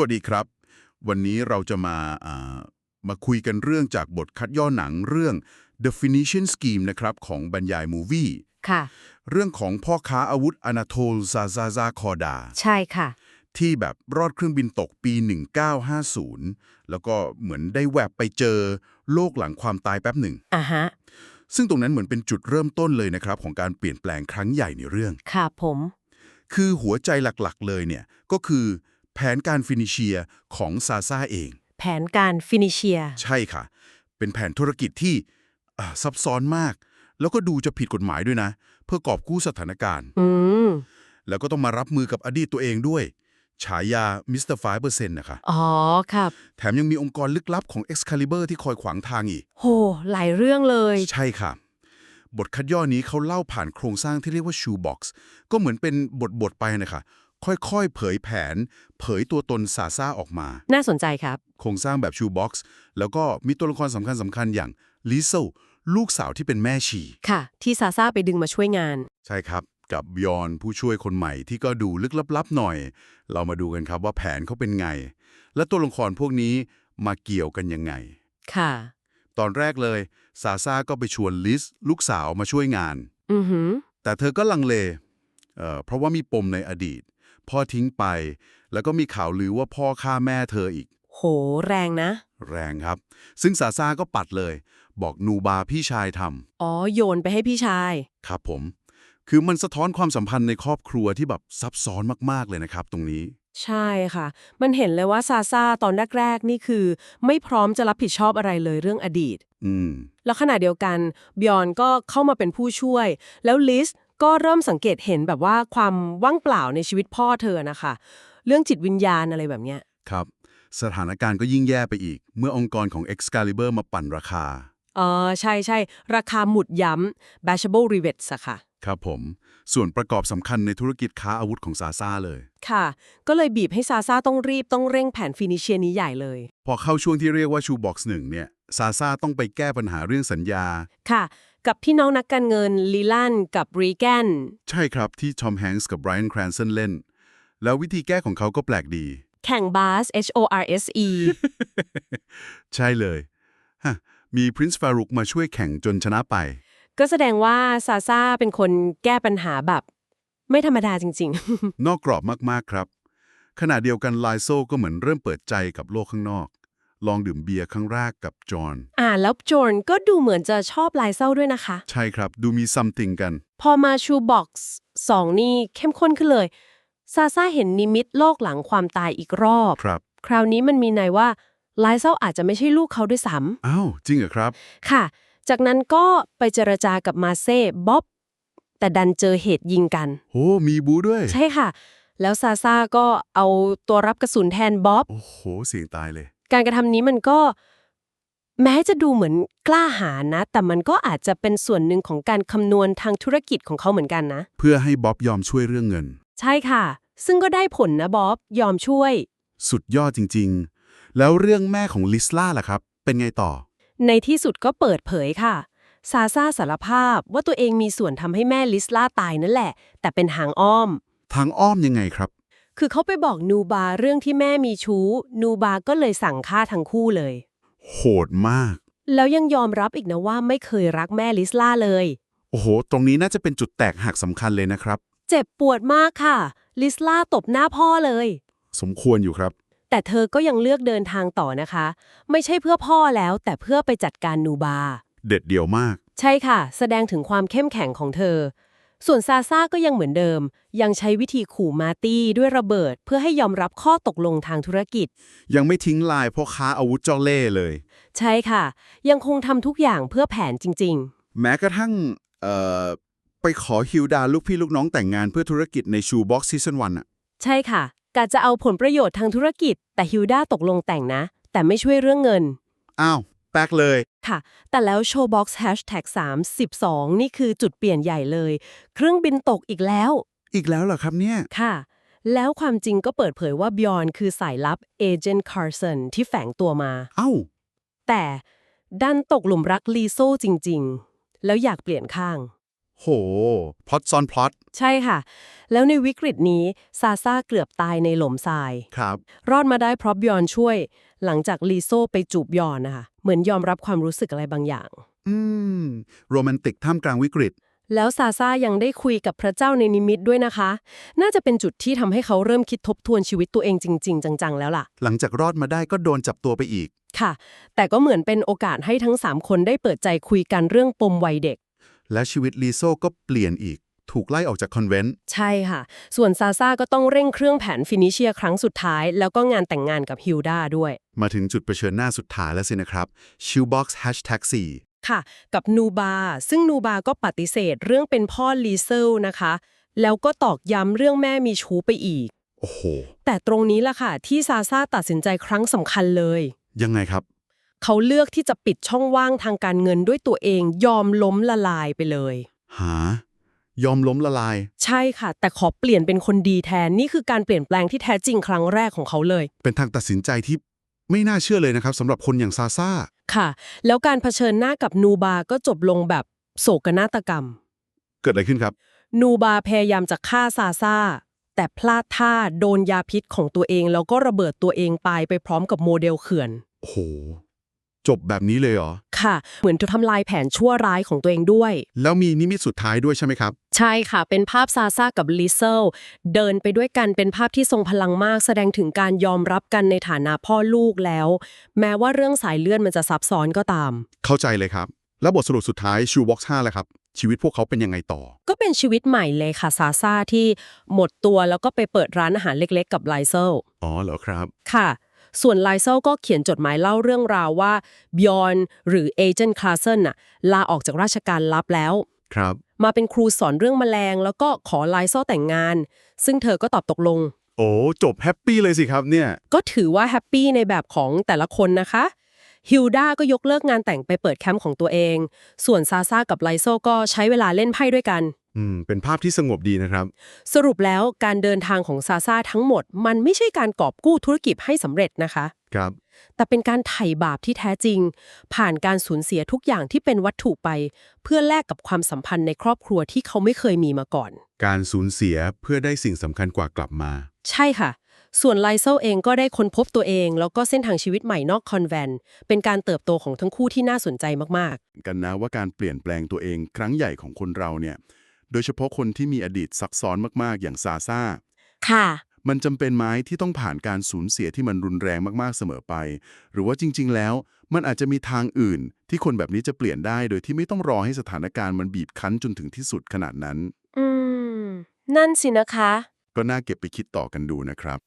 วัสดีครับ วันนี้เราจะมาอ่ามาคุยกันเรื่องจากบทคัดย่อหนังเรื่อง definition scheme นะครับ ของบรรยายมูวี่ค่ะ เรื่องของพ่อค้าอาวุธอนาโทลซาซาซาคอดา ใช่ค่ะ ที่แบบรอดเครื่องบินตกปี 1950 แล้วก็เหมือนได้แวบไปเจอโลกหลังความตายแป๊บหนึ่งอะฮะซึ่งตรงนั้นเหมือนเป็นจุดเริ่มต้นเลยนะครับ ของการเปลี่ยนแปลงครั้งใหญ่ในเรื่อง ค่ะผม คือหัวใจหลักๆ เลยเนี่ยก็คือ แผนการฟินิเชียของซาซาเอง แผนการฟินิเชีย ใช่ค่ะ เป็นแผนธุรกิจที่อ่าซับซ้อนมาก แล้วก็ดูจะผิดกฎหมายด้วยนะ เพื่อกอบกู้สถานการณ์อืมแล้วก็ต้องมารับมือกับอดีตตัวเองด้วย ฉายามิสเตอร์ไฟเปอร์เซ็นต์นะคะอ๋อครับ แถมยังมีองค์กรลึกลับของ Excalibur ที่คอยขวางทางอีกโหหลายเรื่องเลย ใช่ค่ะบทคัดย่อนี้เขาเล่าผ่านโครงสร้างที่เรียกว่า shoebox ก็เหมือนเป็นบทบทๆไปนะคะ ค่อยๆ เผยแผน เผยตัวตนซาซาออกมา น่าสนใจครับ โครงสร้างแบบ shoebox แล้วก็มีตัวละครสำคัญสำคัญอย่างลิโซลูกสาวที่เป็นแม่ชี ค่ะ ที่ซาซาไปดึงมาช่วยงาน ใช่ครับ กับบยอนผู้ช่วยคนใหม่ที่ก็ดูลึกลับๆหน่อย เรามาดูกันครับว่าแผนเขาเป็นไง และตัวละครพวกนี้มาเกี่ยวกันยังไง ค่ะ ตอนแรกเลยซาซาก็ไปชวนลิสลูกสาวมาช่วยงาน อือหือ แต่เธอก็ลังเลเอ่อเพราะว่ามีปมในอดีต พ่อทิ้งไป แล้วก็มีข่าวลือว่าพ่อฆ่าแม่เธออีก โห แรงนะ แรงครับ ซึ่งซาซาก็ปัดเลย บอกนูบาพี่ชายทอ๋อ โยนไปให้พี่ชายำครับผม คือมันสะท้อนความสัมพันธ์ในครอบครัวที่แบบซับซ้อนมากๆเลยนะครับ ตรงนี้ ใช่ค่ะ มันเห็นเลยว่าซาซาตอนแรกๆนี่คือ ไม่พร้อมจะรับผิดชอบอะไรเลยเรื่องอดีต อืม แล้วขณะเดียวกันบยอนก็เข้ามาเป็นผู้ช่วย แล้วลิส ก็เริ่มสังเกตเห็นแบบว่าความว่างเปล่าในชีวิตพ่อเธอนะคะ เรื่องจิตวิญญาณอะไรแบบเนี้ย ครับ สถานการณ์ก็ยิ่งแย่ไปอีก เมื่อองค์กรของ Excalibur มาปั่นราคา เออใช่ใช่ราคาหมุดย้ำ bashable rivets อะค่ะ ครับผม ส่วนประกอบสำคัญในธุรกิจค้าอาวุธของซาซาเลย ค่ะ ก็เลยบีบให้ซาซาต้องรีบต้องเร่งแผนฟินิเชียนี้ใหญ่เลย พอเข้าช่วงที่เรียกว่าชูบ็อกซ์หนึ่งเนี่ยซาซาต้องไปแก้ปัญหาเรื่องสัญญา ค่ะ กับพี่น้องนักการเงินลีลันกับรีแกนใช่ครับที่ทอมแฮงส์กับไบรอันแครนสันเล่น แล้ววิธีแก้ของเขาก็แปลกดี แข่งบาส H O R S E ใช่เลยฮะมีพรินซ์ฟารุกมาช่วยแข่งจนชนะไป ก็แสดงว่าซาซาเป็นคนแก้ปัญหาแบบ ไม่ธรรมดาจริงนอกกรอบมากๆครับ ขณะเดียวกันไลโซก็เหมือนเริ่มเปิดใจกับโลกข้างนอก ลองดื่มเบียร์ครั้งแรกกับจอห์นๆอ่าแล้วโจนก็ดูเหมือนจะชอบลายเศร้าด้วยนะคะ ใช่ครับ ดูมีซัมติงกัน พอมาชูบ็อกซ์สองนี่เข้มข้นขึ้นเลย ซาซาเห็นนิมิตโลกหลังความตายอีกรอบ ครับ คราวนี้มันมีในว่าลายเศร้าอาจจะไม่ใช่ลูกเขาด้วยซ้อ้าว จริงเหรอครับำค่ะ จากนั้นก็ไปเจรจากับมาเซ่บ๊อบ แต่ดันเจอเหตุยิงกันโหมีบูด้วย ใช่ค่ะ แล้วซาซาก็เอาตัวรับกระสุนแทนบ๊อบ โอ้โห เสียงตายเลย การกระทำนี้มันก็ แม้จะดูเหมือนกล้าหาญนะ แต่มันก็อาจจะเป็นส่วนหนึ่งของการคำนวณทางธุรกิจของเขาเหมือนกันนะ เพื่อให้บ๊อบยอมช่วยเรื่องเงิน ใช่ค่ะ ซึ่งก็ได้ผลนะบ๊อบยอมช่วย สุดยอดจริง ๆ แล้วเรื่องแม่ของลิสล่าล่ะครับ เป็นไงต่อ ในที่สุดก็เปิดเผยค่ะซาซาสารภาพว่าตัวเองมีส่วนทำให้แม่ลิสล่าตายนั่นแหละ แต่เป็นหางอ้อม ทางอ้อมยังไงครับ คือเขาไปบอกนูบาเรื่องที่แม่มีชู้ นูบาก็เลยสั่งฆ่าทั้งคู่เลย โหดมาก แล้วยังยอมรับอีกนะว่าไม่เคยรักแม่ลิสล่าเลย โอ้โห ตรงนี้น่าจะเป็นจุดแตกหักสำคัญเลยนะครับ เจ็บปวดมากค่ะ ลิสล่าตบหน้าพ่อเลย สมควรอยู่ครับ แต่เธอก็ยังเลือกเดินทางต่อนะคะ ไม่ใช่เพื่อพ่อแล้ว แต่เพื่อไปจัดการนูบา เด็ดเดี่ยวมาก ใช่ค่ะ แสดงถึงความเข้มแข็งของเธอ ส่วนซาซ่าก็ยังเหมือนเดิม ยังใช้วิธีขู่มาร์ตี้ด้วยระเบิด เพื่อให้ยอมรับข้อตกลงทางธุรกิจ ยังไม่ทิ้งลายพ่อค้าอาวุธเจ้าเล่ห์เลย ใช่ค่ะ ยังคงทำทุกอย่างเพื่อแผนจริง แม้กระทั่งเอ่อไปขอฮิวดาลูกพี่ลูกน้องแต่งงานเพื่อธุรกิจในชูบ็อกซ์ซีซั่นวันอะๆ ใช่ค่ะกะจะเอาผลประโยชน์ทางธุรกิจ แต่ฮิวดาตกลงแต่งนะ แต่ไม่ช่วยเรื่องเงิน อ้าว แป๊กเลย ค่ะ แต่แล้วโชว์บ็อกซ์แฮชแท็ก32 นี่คือจุดเปลี่ยนใหญ่เลย เครื่องบินตกอีกแล้ว อีกแล้วเหรอครับเนี่ย ค่ะ แล้วความจริงก็เปิดเผยว่าบยอนคือสายลับเอเจนต์คาร์สันที่แฝงตัวมา เอ้า แต่ดันตกหลุมรักลีโซจริง ๆ แล้วอยากเปลี่ยนข้าง โห พล็อตซ้อนพล็อต ใช่ค่ะ แล้วในวิกฤตนี้ ซาซ่าเกือบตายในหลุมทราย ครับ รอดมาได้เพราะบยอนช่วย หลังจากลีโซไปจูบยอนนะคะ เหมือนยอมรับความรู้สึกอะไรบางอย่าง อืม โรแมนติกท่ามกลางวิกฤต แล้วซาซ่ายังได้คุยกับพระเจ้าในนิมิตด้วยนะคะ น่าจะเป็นจุดที่ทำให้เขาเริ่มคิดทบทวนชีวิตตัวเองจริง ๆ จังๆ แล้วล่ะ หลังจากรอดมาได้ก็โดนจับตัวไปอีก ค่ะ แต่ก็เหมือนเป็นโอกาสให้ทั้ง 3 คนได้เปิดใจคุยกันเรื่องปมวัยเด็ก และชีวิตลีโซก็เปลี่ยนอีก ถูกไล่ออกจากคอนเวนต์ ใช่ค่ะ ส่วนซาซ่าก็ต้องเร่งเครื่องแผนฟินิเชียครั้งสุดท้าย แล้วก็งานแต่งงานกับฮิลดาด้วย มาถึงจุดเผชิญหน้าสุดท้ายแล้วสินะครับชิลบ็อกซ์แฮชแท็กสี่ค่ะ กับนูบา ซึ่งนูบาก็ปฏิเสธเรื่องเป็นพ่อลีเซลนะคะ แล้วก็ตอกย้ำเรื่องแม่มีชู้ไปอีก โอ้โห แต่ตรงนี้ล่ะค่ะ ที่ซาซ่าตัดสินใจครั้งสำคัญเลย ยังไงครับ เขาเลือกที่จะปิดช่องว่างทางการเงินด้วยตัวเองยอมล้มละลายไปเลย หา ยอมล้มละลาย ใช่ค่ะ แต่ขอเปลี่ยนเป็นคนดีแทนนี่คือการเปลี่ยนแปลงที่แท้จริงครั้งแรกของเขาเลย เป็นทางตัดสินใจที่ไม่น่าเชื่อเลยนะครับสำหรับคนอย่างซาซ่าค่ะ แล้วการเผชิญหน้ากับนูบาก็จบลงแบบโศกนาฏกรรม เกิดอะไรขึ้นครับ นูบาพยายามจะฆ่าซาซ่า แต่พลาดท่าโดนยาพิษของตัวเอง แล้วก็ระเบิดตัวเองตายไปพร้อมกับโมเดลเขื่อน โอ้โห จบแบบนี้เลยเหรอ ค่ะ เหมือนจะทำลายแผนชั่วร้ายของตัวเองด้วย แล้วมีนิมิตสุดท้ายด้วยใช่ไหมครับ ใช่ค่ะ เป็นภาพซาซ่ากับลิเซลเดินไปด้วยกันเป็นภาพที่ทรงพลังมาก แสดงถึงการยอมรับกันในฐานะพ่อลูกแล้ว แม้ว่าเรื่องสายเลือดมันจะซับซ้อนก็ตาม เข้าใจเลยครับ แล้วบทสรุปสุดท้ายชูบ็อกซ์ห้าแหละครับ ชีวิตพวกเขาเป็นยังไงต่อ ก็เป็นชีวิตใหม่เลยค่ะซาซ่าที่หมดตัวแล้วก็ไปเปิดร้านอาหารเล็ก ๆ กับไลเซลอ๋อเหรอครับ ค่ะ ส่วนไลเซลก็เขียนจดหมายเล่าเรื่องราวว่าบยอนหรือเอเจนต์คลาเซนน่ะลาออกจากราชการลับแล้ว ครับ มาเป็นครูสอนเรื่องแมลง แล้วก็ขอไลเซลแต่งงาน ซึ่งเธอก็ตอบตกลง โอ้จบแฮปปี้เลยสิครับเนี่ยก็ถือว่าแฮปปี้ในแบบของแต่ละคนนะคะฮิลดาก็ยกเลิกงานแต่งไปเปิดแคมป์ของตัวเอง ส่วนซาซ่ากับไลโซก็ใช้เวลาเล่นไพ่ด้วยกัน อืมเป็นภาพที่สงบดีนะครับ สรุปแล้วการเดินทางของซาซ่าทั้งหมด มันไม่ใช่การกอบกู้ธุรกิจให้สำเร็จนะคะ ครับ แต่เป็นการไถ่บาปที่แท้จริง ผ่านการสูญเสียทุกอย่างที่เป็นวัตถุไป เพื่อแลกกับความสัมพันธ์ในครอบครัวที่เขาไม่เคยมีมาก่อน การสูญเสียเพื่อได้สิ่งสำคัญกว่ากลับมา ใช่ค่ะ ส่วนไลเซลเองก็ได้ค้นพบตัวเอง แล้วก็เส้นทางชีวิตใหม่นอกคอนแวนต์เป็นการเติบโตของทั้งคู่ที่น่าสนใจมากกันนะว่าการเปลี่ยนแปลงตัวเองครั้งใหญ่ของคนเราเนี่ย โดยเฉพาะคนที่มีอดีตซับซ้อนมากๆ อย่างซาซ่าๆค่ะ มันจำเป็นไหมที่ต้องผ่านการสูญเสียที่มันรุนแรงมากๆเสมอไป หรือว่าจริง ๆ แล้ว มันอาจจะมีทางอื่น ที่คนแบบนี้จะเปลี่ยนได้ โดยที่ไม่ต้องรอให้สถานการณ์มันบีบคั้นจนถึงที่สุดขนาดนั้น อืม นั่นสินะคะ ก็น่าเก็บไปคิดต่อกันดูนะครับ